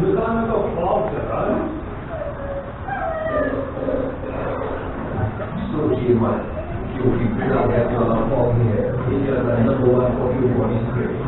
你他妈的疯了，是吧？手机密码，你又给别人打电话了，你这是 number one for you for。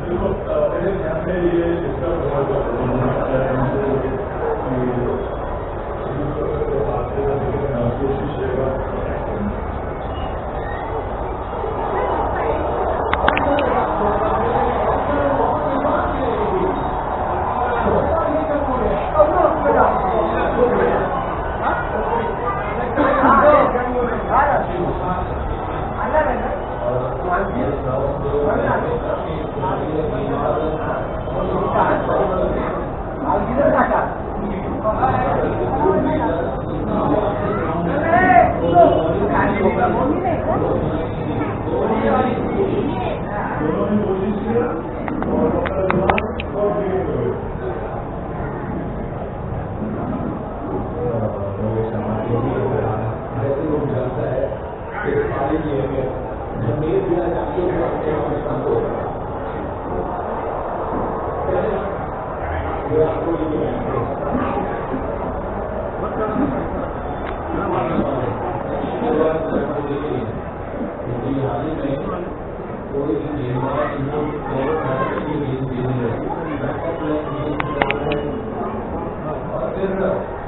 देखो मेरे ऐसे लोग जानता कि सारी ये जब मेरे बिना जाके वो अपने आप में शांत हो ये आपको ये कोई और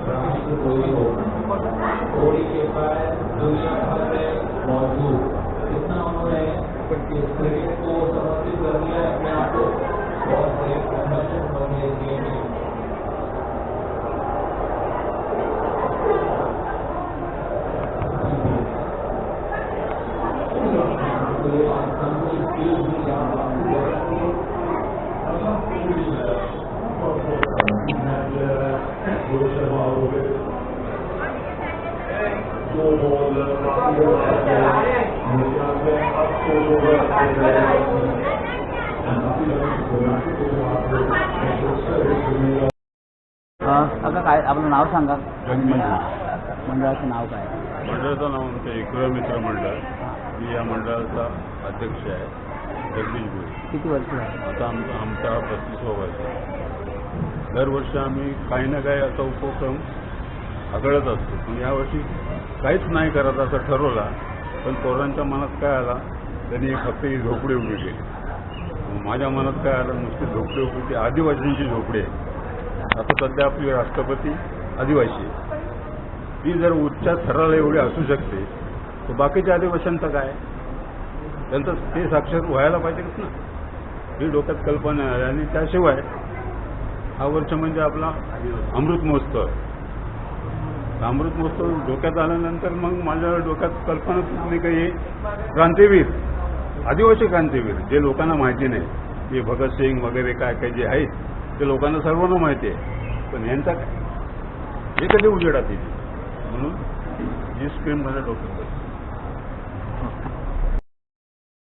फ्रांस कोई हो कोई के पास दुनिया भर में मौजूद। इतना उन्होंने क्रिकेट को आता काय आपलं नाव सांगा. मंडळाचं नाव काय? मंडळाचं नाव आमचं एकविरा मित्र मंडळ. मी या मंडळाचा अध्यक्ष आहे. जगदीश भोई किती वर्ष झाली? आता आमचा आमचा पस्तीसवा वर्ष. आहे. दरवर्षी आम्ही काही ना काही असा उपक्रम आगळत असतो. पण यावर्षी काहीच नाही करत असं ठरवला पण पोरांच्या मनात काय आला त्यांनी फक्त ही झोपडी उभी केली. माझ्या मनात काय आलं नुसती झोपडी उभी ती आदिवासींची झोपडी आहे. आता सध्या आपली राष्ट्रपती आदिवासी आहे. ती जर उच्चा थराला एवढी असू शकते तर बाकीच्या आदिवासींचं काय? त्यांचं ते साक्षर व्हायला पाहिजेच ना? ही डोक्यात कल्पना आली आणि त्याशिवाय हा वर्ष म्हणजे आपला अमृत महोत्सव. अमृत महोत्सव डोक्यात आल्यानंतर मग माझ्या डोक्यात कल्पना सुचली काही हे क्रांतीवीर आदिवासी क्रांतीवीर जे लोकांना माहिती नाही हे भगतसिंग वगैरे काय काय जे आहेत ते लोकांना सर्वांना माहिती आहे. पण यांचा काय? हे कधी उजेडात येईल? म्हणून ही स्क्रीन माझ्या डोक्यात